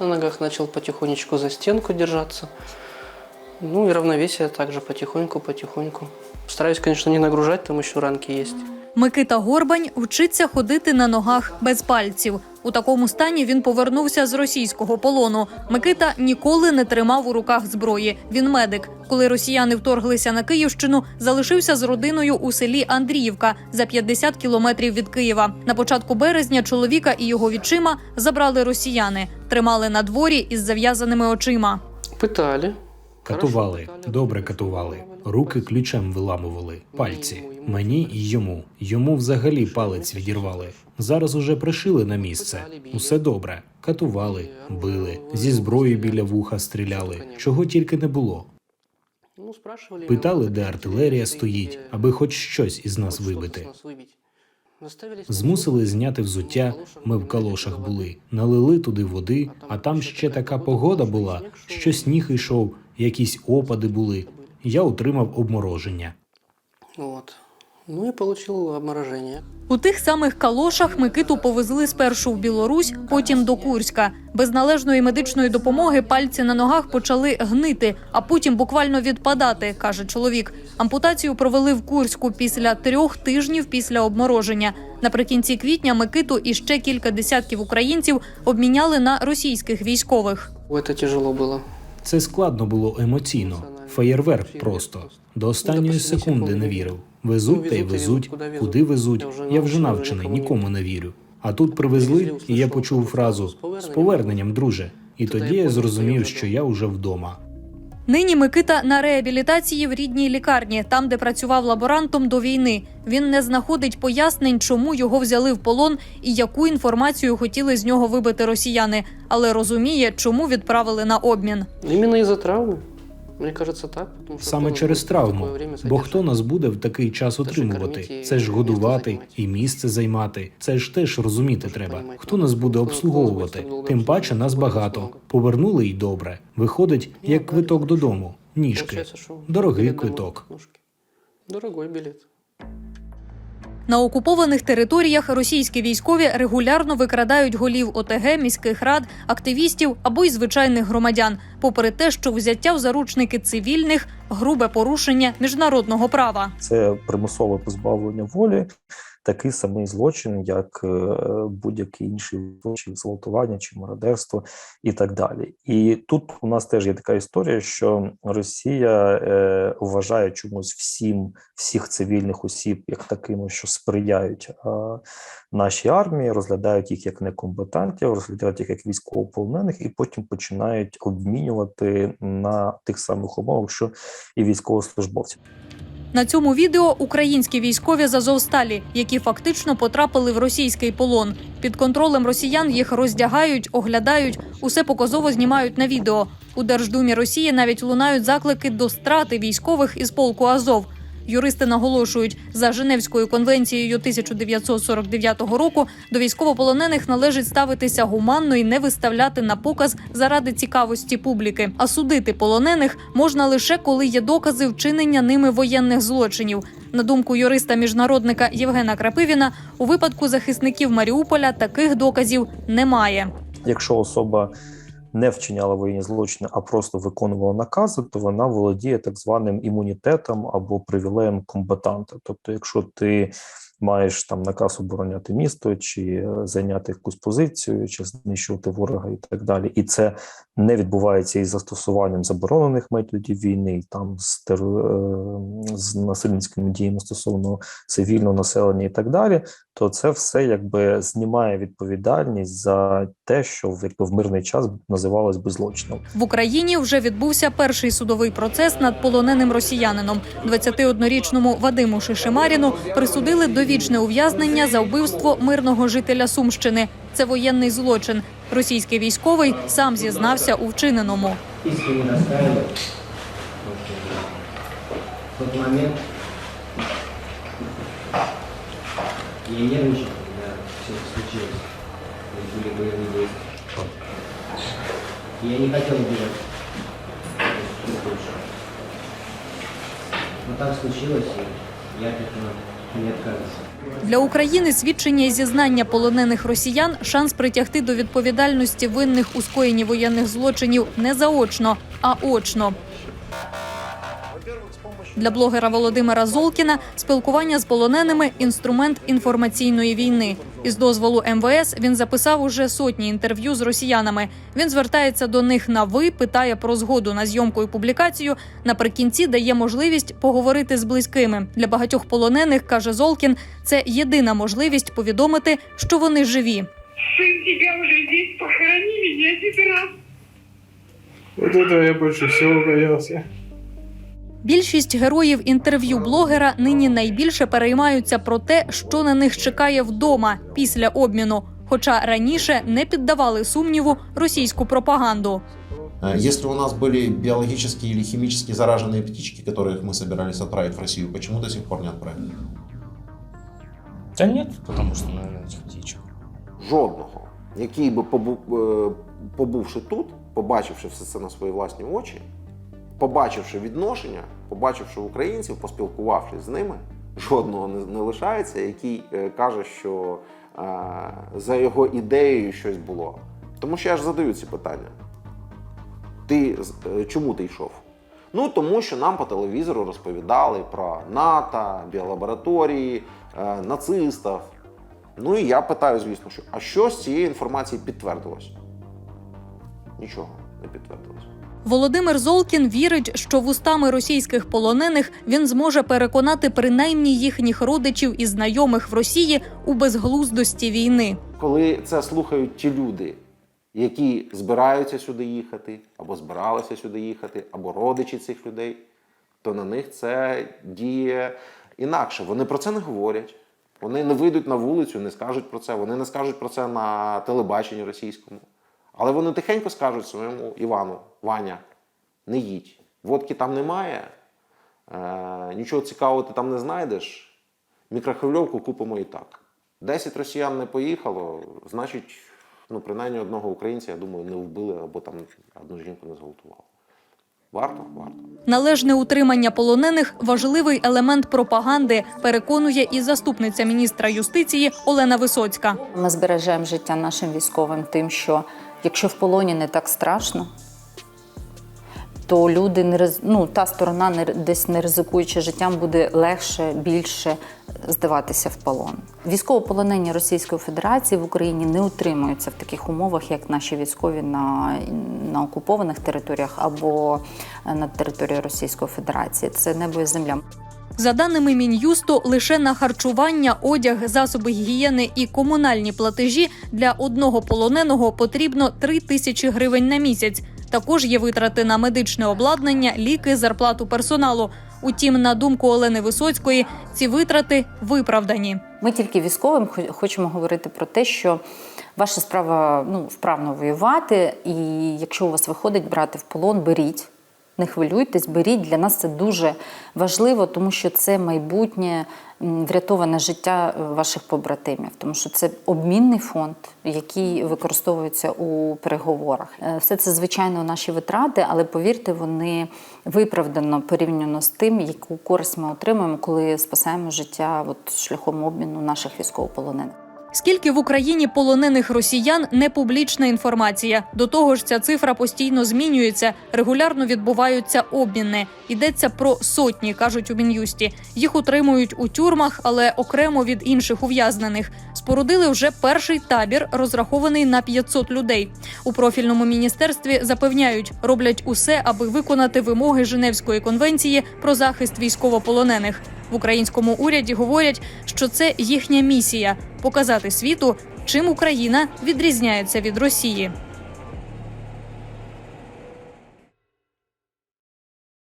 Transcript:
на ногах, начал потихонечку за стенку держаться. Ну и равновесие также потихоньку-потихоньку. Стараюсь, конечно, не нагружать, там еще ранки есть. Микита Горбань вчиться ходити на ногах без пальців. У такому стані він повернувся з російського полону. Микита ніколи не тримав у руках зброї. Він медик. Коли росіяни вторглися на Київщину, залишився з родиною у селі Андріївка за 50 кілометрів від Києва. На початку березня чоловіка і його відчима забрали росіяни, тримали на дворі із зав'язаними очима. Пытали. Катували, добре катували. Руки ключем виламували, пальці. Мені і йому. Йому взагалі палець відірвали. Зараз уже пришили на місце. Усе добре. Катували, били, зі зброї біля вуха стріляли. Чого тільки не було. Ну. Питали, ну, де артилерія стоїть, аби хоч щось із нас вибити. Змусили зняти взуття. Ми в калошах були, налили туди води, а там ще така погода була, що сніг йшов, якісь опади були. Я отримав обмороження. Вот. Ну и получил обморожение. У тих самих калошах Микиту повезли спершу в Білорусь, потім до Курська. Без належної медичної допомоги пальці на ногах почали гнити, а потім буквально відпадати, каже чоловік. Ампутацію провели в Курську після трьох тижнів після обмороження. Наприкінці квітня Микиту і ще кілька десятків українців обміняли на російських військових. Это тяжело было. Це складно було емоційно. Феєрверк просто до останньої секунди не вірив. Везуть та й везуть, куди везуть. Я вже навчений, нікому не вірю. А тут привезли, і я почув фразу з поверненням, друже. І тоді я зрозумів, що я вже вдома. Нині Микита на реабілітації в рідній лікарні, там, де працював лаборантом до війни. Він не знаходить пояснень, чому його взяли в полон і яку інформацію хотіли з нього вибити росіяни, але розуміє, чому відправили на обмін. Іменно із за травмы. Мне кажеться, так. тому що Саме через травму. Бо хто нас буде в такий час утримувати? Це ж годувати і місце займати. Це ж теж розуміти треба. Хто нас буде обслуговувати? Тим паче нас багато. Повернули й добре. Виходить, як квиток додому. Ніжки. Дорогий квиток. Дорогой билет. На окупованих територіях російські військові регулярно викрадають голів ОТГ, міських рад, активістів або й звичайних громадян, попри те, що взяття в заручники цивільних грубе порушення міжнародного права. це примусове позбавлення волі, такий самий злочин, як е, будь-який інший злочин, зґвалтування чи мародерство і так далі. І тут у нас теж є така історія, що Росія е, вважає чомусь всім всіх цивільних осіб як такими, що сприяють е, нашій армії, розглядають їх як некомпетентів, розглядають їх як військовополонених, і потім починають обмінювати на тих самих умовах, що і військовослужбовці. На цьому відео українські військові з Азовсталі, які фактично потрапили в російський полон. Під контролем росіян їх роздягають, оглядають, усе показово знімають на відео. У Держдумі Росії навіть лунають заклики до страти військових із полку Азов. Юристи наголошують, за Женевською конвенцією 1949 року до військовополонених належить ставитися гуманно і не виставляти на показ заради цікавості публіки. А судити полонених можна лише коли є докази вчинення ними воєнних злочинів. На думку юриста-міжнародника Євгена Крапивіна, у випадку захисників Маріуполя таких доказів немає. Якщо особа не вчиняла воєнні злочини, а просто виконувала накази, то вона володіє так званим імунітетом або привілеєм комбатанта. Тобто, якщо ти маєш там наказ обороняти місто, чи е, зайняти якусь позицію, чи знищувати ворога і так далі, і це не відбувається із застосуванням заборонених методів війни, там з, теру- е, з насильницькими діями стосовно цивільного населення і так далі, то це все якби знімає відповідальність за те, що якби в мирний час називалось би злочином. В Україні вже відбувся перший судовий процес над полоненим росіянином. 21-річному Вадиму Шишимаріну присудили довічне ув'язнення за вбивство мирного жителя Сумщини. Це воєнний злочин. Російський військовий сам зізнався у вчиненому. искренне раскаиваюсь. В тот момент я нервничал, когда все это случилось. То есть были боевые действия. Я не хотел убивать. чуть больше. Но так случилось, и я от этого не отказывался. Для України свідчення і зізнання полонених росіян шанс притягти до відповідальності винних у скоєнні воєнних злочинів не заочно, а очно. Для блогера Володимира Золкіна спілкування з полоненими інструмент інформаційної війни. Із дозволу МВС він записав уже сотні інтерв'ю з росіянами. Він звертається до них на ви, питає про згоду на зйомку і публікацію. Наприкінці дає можливість поговорити з близькими. Для багатьох полонених каже Золкін, це єдина можливість повідомити, що вони живі. Сын тебя уже здесь, похорони меня теперь раз. Вот этого я больше всего боялся. Більшість героїв інтерв'ю блогера нині найбільше переймаються про те, що на них чекає вдома після обміну. Хоча раніше не піддавали сумніву російську пропаганду. Э, Если у нас были биологически или химически зараженные птички, которых мы собирались отправить в Россию, почему до сих пор не отправили? Да нет, потому что, наверное, этих птичек. жодного, який би побув, е, побувши тут, побачивши все це на свої власні очі, побачивши відношення, побачивши українців, поспілкувавшись з ними, жодного не, не лишається, який е, каже, що е, за його ідеєю щось було. Тому що я ж задаю ці питання. Ти е, чому ти йшов? Ну тому що нам по телевізору розповідали про НАТО, біолабораторії, е, нацистів. Ну і я питаю, звісно, що а що з цієї інформації підтвердилось? Нічого не підтвердилось. Володимир Золкін вірить, що вустами російських полонених він зможе переконати принаймні їхніх родичів і знайомих в Росії у безглуздості війни. Коли це слухають ті люди, які збираються сюди їхати, або збиралися сюди їхати, або родичі цих людей, то на них це діє інакше. Вони про це не говорять. Вони не вийдуть на вулицю, не скажуть про це, вони не скажуть про це на телебаченні російському. Але вони тихенько скажуть своєму Івану, Ваня, не їдь. Водки там немає, е, нічого цікавого ти там не знайдеш. Мікрохвильовку купимо і так. Десять росіян не поїхало, значить, ну, принаймні одного українця, я думаю, не вбили або там одну жінку не зґвалтували. Варто? Варто. Належне утримання полонених важливий елемент пропаганди, переконує і заступниця міністра юстиції Олена Висоцька. Ми збережемо життя нашим військовим тим, що якщо в полоні не так страшно, то люди не ну, та сторона не десь не ризикуючи життям, буде легше, більше здаватися в полон. Військовополонені Російської Федерації в Україні не утримуються в таких умовах, як наші військові на, на окупованих територіях або на території Російської Федерації. Це небо і земля. За даними мін'юсту, лише на харчування, одяг, засоби гігієни і комунальні платежі для одного полоненого потрібно 3 тисячі гривень на місяць. Також є витрати на медичне обладнання, ліки, зарплату персоналу. Утім, на думку Олени Висоцької, ці витрати виправдані. Ми тільки військовим хо- хочемо говорити про те, що ваша справа ну, вправно воювати, і якщо у вас виходить брати в полон, беріть. Не хвилюйтесь, беріть. Для нас це дуже важливо, тому що це майбутнє врятоване життя е, ваших побратимів, тому що це обмінний фонд, який використовується у переговорах. Е, Все це звичайно наші витрати, але повірте, вони виправдано порівняно з тим, яку користь ми отримуємо, коли спасаємо життя от, шляхом обміну наших військовополонених. Скільки в Україні полонених росіян не публічна інформація. До того ж, ця цифра постійно змінюється. Регулярно відбуваються обміни. Йдеться про сотні, кажуть у мін'юсті. Їх утримують у тюрмах, але окремо від інших ув'язнених. Спорудили вже перший табір, розрахований на 500 людей. У профільному міністерстві запевняють, роблять усе, аби виконати вимоги Женевської конвенції про захист військовополонених. В українському уряді говорять, що це їхня місія показати світу, чим Україна відрізняється від Росії.